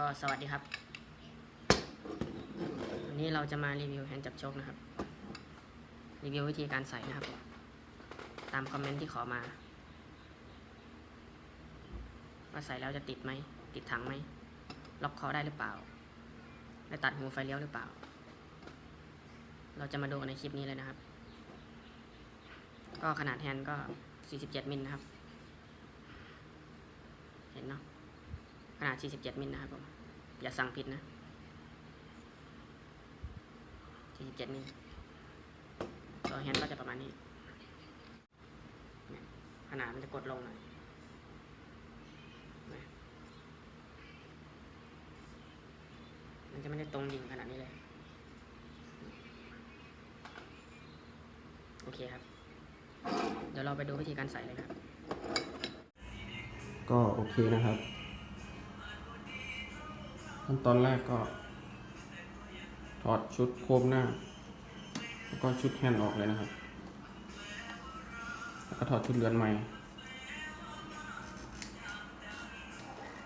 ก็สวัสดีครับ วันนี้เราจะมารีวิวแฮนด์จับโชคนะครับ รีวิววิธีการใส่นะครับ ตามคอมเมนต์ที่ขอมาว่าใส่แล้วจะติดไหม ติดถังไหม ล็อกคอได้หรือเปล่า ได้ตัดหูไฟเลี้ยวหรือเปล่า เราจะมาดูในคลิปนี้เลยนะครับ ก็ขนาดแฮนด์ก็ 47 มิลนะครับ เห็นเนาะ ขนาด 47 มิลนะครับผม อย่าสั่งผิดนะ 47 มิลตัวแฮนด์ก็จะประมาณนี้ ขนาดมันจะกดลงหน่อยมันจะไม่ได้ตรงดิ่งขนาดนี้เลย โอเคครับ เดี๋ยวเราไปดูวิธีการใส่เลยครับ ก็โอเคนะครับ ขั้นตอนแรกก็ ถอดชุดโคมหน้า แล้วก็ชุดแฮนด์ออกเลยนะครับ แล้วก็ถอดชุดเรือนใหม่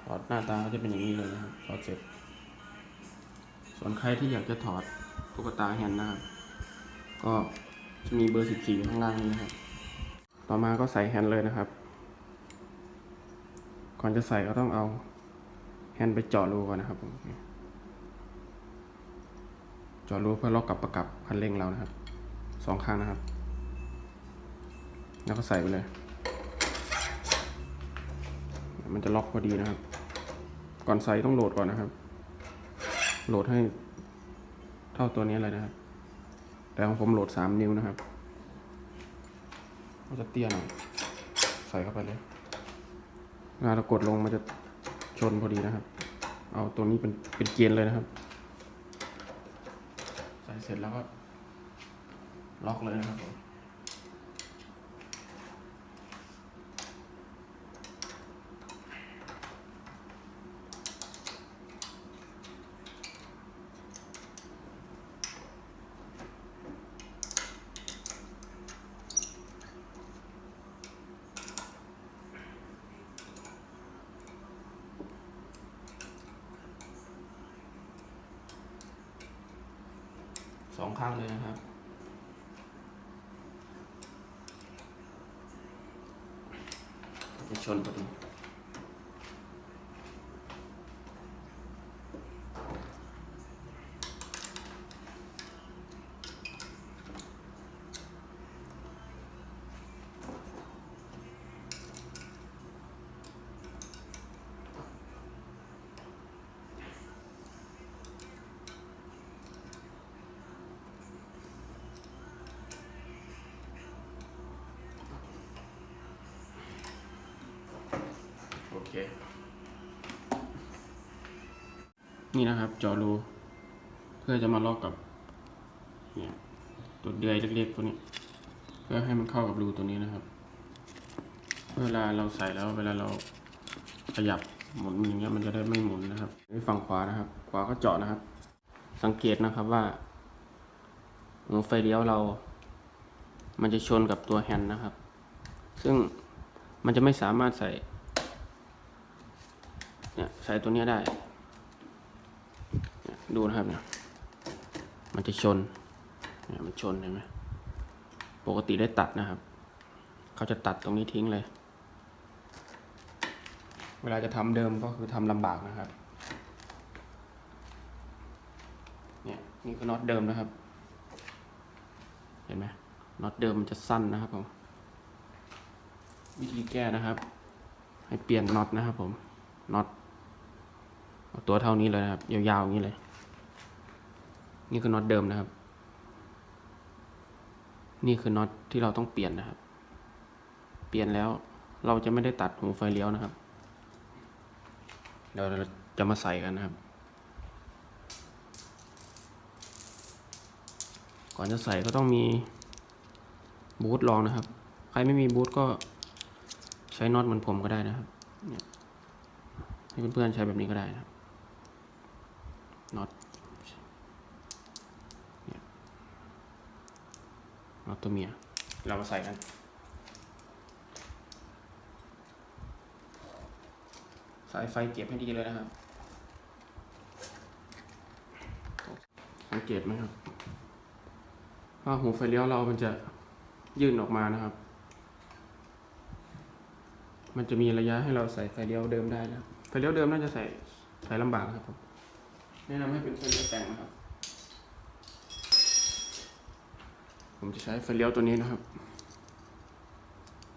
ถอดหน้าตาก็จะเป็นอย่างนี้เลยนะครับ ถอดเสร็จ ส่วนใครที่อยากจะถอดตุ๊กตาแฮนด์นะครับ ก็จะมีเบอร์ 14 ข้างล่างนี้นะครับ ต่อมาก็ใส่แฮนด์เลยนะครับ ก่อนจะใส่ก็ต้องเอา แฮนด์ไปเจาะรูก่อนนะครับผมเจาะรูเพื่อล็อกกับประกับคันเร่งเรานะครับสองข้างนะครับ แล้วก็ใส่ไปเลย มันจะล็อกพอดีนะครับ ก่อนใส่ต้องโหลดก่อนนะครับ โหลดให้เท่าตัวนี้เลยนะครับ แต่ของผมโหลดสามนิ้วนะครับก็จะเตี้ยหน่อยใส่เข้าไปเลยเวลาเรากดลงมันจะ ชนพอดีนะครับ เอาตัวนี้เป็นเป็นเกณฑ์เลยนะครับ ใส่เสร็จแล้วก็ล็อกเลยนะครับผม องข้างเลยนะครับ จะชนพอดี เคนี่นะครับจอรูเพื่อจะมาล็อกกับเนี่ยตัวเดือยเล็กๆตัวนี้ เพื่อให้มันเข้ากับรูตัวนี้นะครับ เวลาเราใส่แล้วเวลาเราขยับหมุนอย่างเงี้ยมันจะได้ไม่หมุนนะครับนี่ฝั่งขวานะครับ ขวาก็เจาะนะครับ สังเกตนะครับว่าหัวไฟเลี้ยวเรา มันจะชนกับตัวแฮนด์นะครับ ซึ่งมันจะไม่สามารถใส่ เนี่ยใส่ตัวนี้ได้ ดูนะครับเนี่ยมันจะชนเนี่ยมันชนเห็นไหมปกติได้ตัดนะครับ เขาจะตัดตรงนี้ทิ้งเลย เวลาจะทำเดิมก็คือทำลำบากนะครับ เนี่ยนี่คือน็อตเดิมนะครับ เห็นไหมน็อตเดิมมันจะสั้นนะครับผม วิธีแก้นะครับ ให้เปลี่ยนน็อตนะครับผมน็อต ตัวเท่านี้เลยนะครับ ยาวๆอย่างนี้เลย นี่คือน็อตเดิมนะครับ นี่คือน็อตที่เราต้องเปลี่ยนนะครับ เปลี่ยนแล้วเราจะไม่ได้ตัดหูไฟเลี้ยวนะครับ เดี๋ยวเราจะมาใส่กันนะครับ ก่อนจะใส่ก็ต้องมีบูทรองนะครับ ใครไม่มีบูทก็ใช้น็อตเหมือนผมก็ได้นะครับเนี่ยให้เพื่อนๆใช้แบบนี้ก็ได้นะครับ น็อตเนี่ยน็อตตัวเมีย เรามาใส่กัน สายไฟเก็บให้ดีเลยนะครับ สังเกตไหมครับว่าหูไฟเลี้ยวเรามันจะยื่นออกมานะครับ มันจะมีระยะให้เราใส่ไฟเลี้ยวเดิมได้นะครับไฟเลี้ยวเดิมน่าจะใส่ใส่ลำบากนะครับผม แนะนำให้เป็นไฟเลี้ยวแต่งนะครับ ผมจะใช้ไฟเลี้ยวตัวนี้นะครับ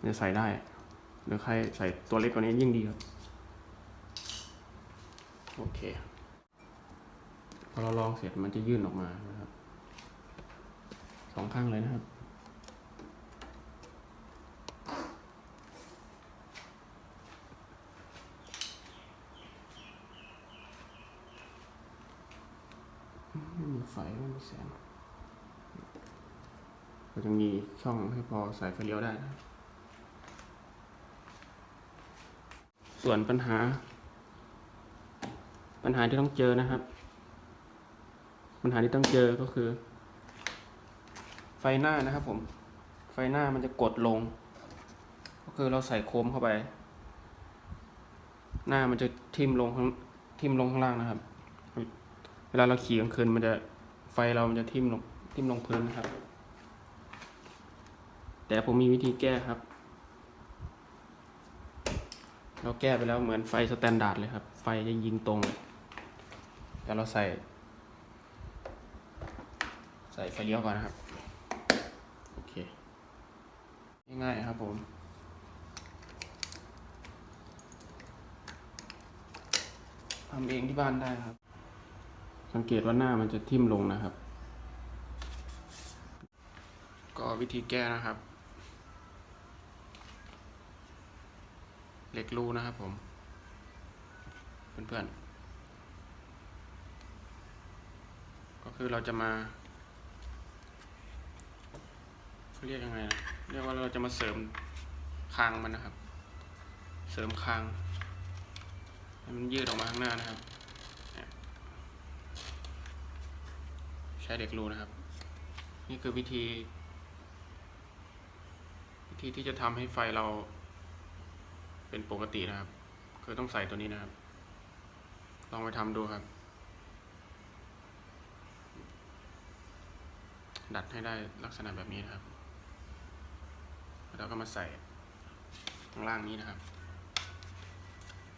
จะใส่ได้ หรือใครใส่ตัวเล็กกว่านี้ยิ่งดีครับ โอเค พอเราลองเสร็จมันจะยื่นออกมานะครับ สองข้างเลยนะครับ ไม่มีไฟไม่มีแสงก็จะมีช่องให้พอใส่ไฟเลี้ยวได้ ส่วนปัญหา ปัญหาที่ต้องเจอนะครับ ปัญหาที่ต้องเจอก็คือ ไฟหน้านะครับผม ไฟหน้ามันจะกดลง ก็คือเราใส่โคมเข้าไป หน้ามันจะทิ่มลงข้งทิ่มลงข้างล่างนะครับ เวลาเราขี่กลางคืนมันจะ ฟเรามันจะทิ่มลงทิ่มลงพื้นนะครับ แต่ผมมีวิธีแก้ครับ เราแก้ไปแล้วเหมือนไฟสแตนดาร์ดเลยครับ ไฟจะยิงตรงเลยแต่เราใส่ ใส่ไฟเลี้ยวก่อนนะครับ โอเค ง่ายๆครับผมทำเองที่บ้านได้ครับ สังเกตว่าหน้ามันจะทิ่มลงนะครับ ก็วิธีแก้นะครับเหล็กรูนะครับผม เพื่อนๆ ก็คือเราจะมาเขาเรียกยังไงนะเรียกว่าเราจะมาเสริมคางมันนะครับ เสริมคางให้มันยืดออกมาข้างหน้านะครับเนี่ยใช้เหล็กรูนะครับ นี่คือวิธี วิธีที่จะทำให้ไฟเราเป็นปกตินะครับ คือต้องใส่ตัวนี้นะครับ ลองไปทำดูครับ ดัดให้ได้ลักษณะแบบนี้นะครับ แล้วก็มาใส่ข้างล่างนี้นะครับ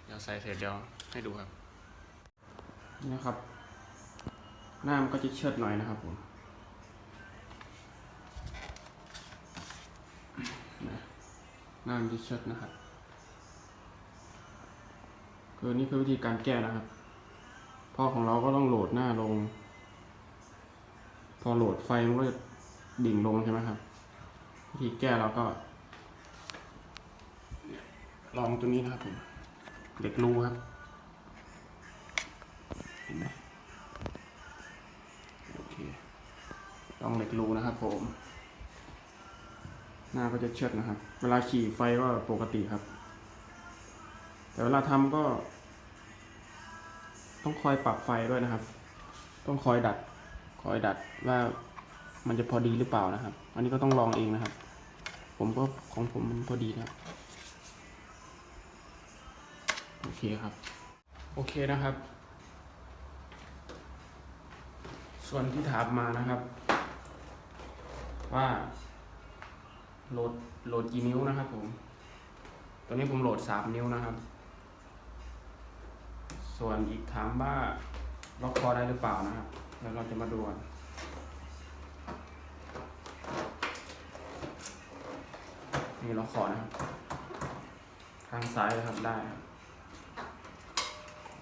เดี๋ยวใส่เสร็จเดี๋ยวให้ดูครับนี่นะครับ หน้ามันก็จะเชิดหน่อยนะครับผมหน้ามันจะเชิดนะครับคือนี่คือวิธีการแก้นะครับ พอของเราก็ต้องโหลดหน้าลง พอโหลดไฟมันก็จะดิ่งลงใช่ไหมครับ วิธีแก้เราก็ ลองตัวนี้นะครับผม เด็กรูครับ เห็นไหม ลองเหล็กรูนะครับผม หน้าก็จะเชิดนะครับ เวลาขี่ไฟก็ปกติครับ แต่เวลาทำก็ ต้องคอยปรับไฟด้วยนะครับ ต้องคอยดัด คอยดัดว่ามันจะพอดีหรือเปล่านะครับ อันนี้ก็ต้องลองเองนะครับ ผมก็ของผมมันพอดีนะครับ โอเคครับ โอเคนะครับ ส่วนที่ถามมานะครับ ว่าโหลดโหลดกี่นิ้วนะครับผมตัวนี้ผมโหลดสามนิ้วนะครับ ส่วนอีกถามว่าล็อกคอได้หรือเปล่านะครับแล้วเราจะมาดูนี่ล็อกคอนะครับข้างซ้ายนะครับได้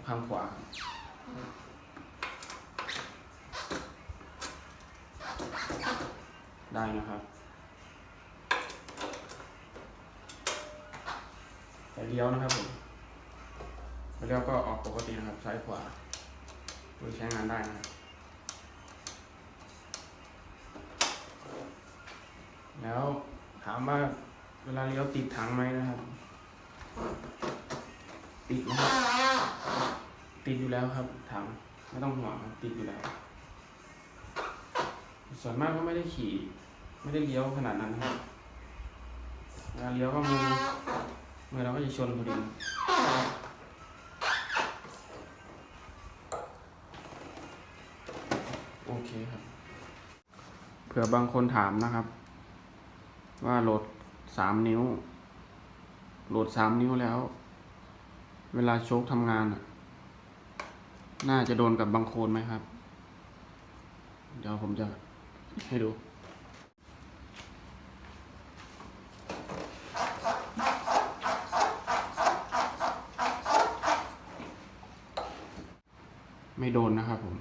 ข้างขวาครับ ได้นะครับไฟเลี้ยวนะครับผมเลี้ยวก็ออกปกตินะครับซ้ายขวาโดยใช้งานได้นะครับแล้วถามว่าเวลาเลี้ยวติดถังไหมนะครับ ติดนะครับ ติดอยู่แล้วครับ ถังไม่ต้องห่วงครับติดอยู่แล้ว ส่วนมากก็ไม่ได้ขี่ ไม่ได้เลี้ยวขนาดนั้นนะครับเวลาเลี้ยวก็มือมือเราก็จะชนพอดีโอเคครับ เผื่อบางคนถามนะครับ ว่าโหลดสามนิ้ว โหลดสามนิ้วแล้ว เวลาโชคทำงานน่าจะโดนกับบางโคนไหมครับ เดี๋ยวผมจะให้ดู ไม่โดนนะครับผม